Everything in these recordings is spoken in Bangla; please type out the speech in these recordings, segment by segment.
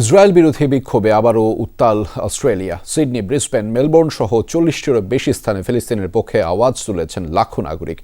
ইসরায়েল বিরোধী বিক্ষোভে আবারও উত্তাল অস্ট্রেলিয়া। সিডনি, ব্রিসবেন, মেলবোর্ন সহ চল্লিশটিরও বেশি স্থানে ফিলিস্তিনের পক্ষে আওয়াজ তুলেছেন লাখো নাগরিক।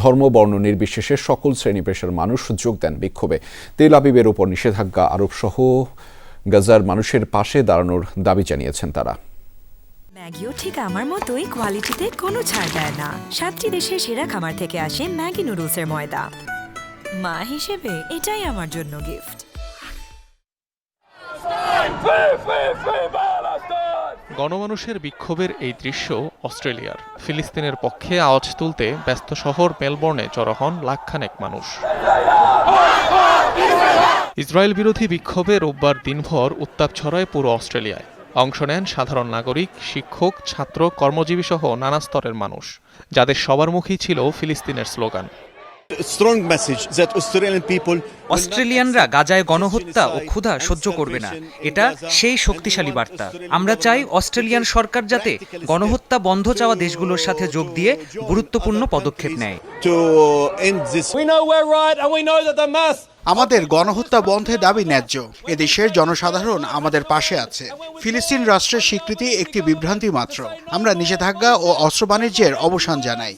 ধর্ম, বর্ণ নির্বিশেষে সকল শ্রেণি পেশার মানুষ যোগ দেন বিক্ষোভে। তেল আবিবের উপর নিষেধাজ্ঞা আরোপ সহ গাজার মানুষের পাশে দাঁড়ানোর দাবি জানিয়েছেন তারা। ম্যাগিও ঠিক আমার মতোই কোয়ালিটিতে কোনো ছাড় দেয় না। সাতটি দেশের সেরা খামার থেকে আসে ম্যাগি নুডলসের ময়দা। মা হিসেবে এটাই আমার জন্য গিফট। গণমানুষের বিক্ষোভের এই দৃশ্য অস্ট্রেলিয়ার। ফিলিস্তিনের পক্ষে আওয়াজ তুলতে ব্যস্ত শহর মেলবোর্নে জড়ো হন লাখখানেক মানুষ। ইসরায়েল বিরোধী বিক্ষোভে রোববার দিনভর উত্তাপ ছড়ায় পুরো অস্ট্রেলিয়ায়। অংশ নেন সাধারণ নাগরিক, শিক্ষক, ছাত্র কর্মজীবী সহ নানা স্তরের মানুষ, যাদের সবার মুখেই ছিল ফিলিস্তিনের slogan. Strong message that Australian people অস্ট্রেলিয়ানরা গাজায় গণহত্যা ও ক্ষুধা সহ্য করবে না। এটা সেই শক্তিশালী বার্তা। আমরা চাই অস্ট্রেলিয়ান সরকার যাতে গণহত্যা বন্ধ চাওয়া দেশগুলোর সাথে যোগ দিয়ে গুরুত্বপূর্ণ পদক্ষেপ নেয়। to end this We know we're right and we know that the mass আমাদের গণহত্যা বন্ধে দাবি ন্যায্য। এদেশের জনসাধারণ আমাদের পাশে আছে। ফিলিস্তিন রাষ্ট্রের স্বীকৃতি একটি বিভ্রান্তি মাত্র। আমরা নিষেধাজ্ঞা ও অস্ত্র বাণিজ্যের অবসান জানাই।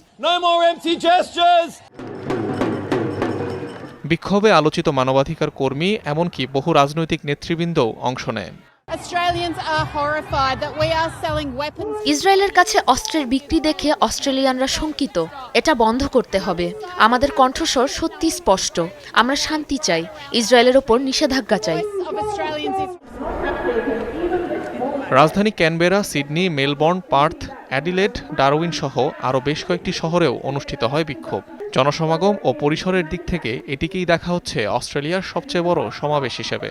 বিক্ষোভে আলোচিত মানবাধিকার কর্মী এমনকি বহু রাজনৈতিক নেতৃবৃন্দও অংশ নেন Australians are horrified that we are selling weapons. ইসরায়েলের কাছে অস্ত্রের বিক্রি দেখে অস্ট্রেলিয়ানরা শঙ্কিত। এটা বন্ধ করতে হবে। আমাদের কণ্ঠস্বর সত্যি স্পষ্ট। আমরা শান্তি চাই। ইসরায়েলের ওপর নিষেধাজ্ঞা চাই। রাজধানী Canberra Sydney Melbourne Perth Adelaide Darwin সহ আরও বেশ কয়েকটি শহরেও অনুষ্ঠিত হয় বিক্ষোভ। জনসমাগম ও পরিসরের দিক থেকে এটিকেই দেখা হচ্ছে অস্ট্রেলিয়ার সবচেয়ে বড় সমাবেশ হিসেবে।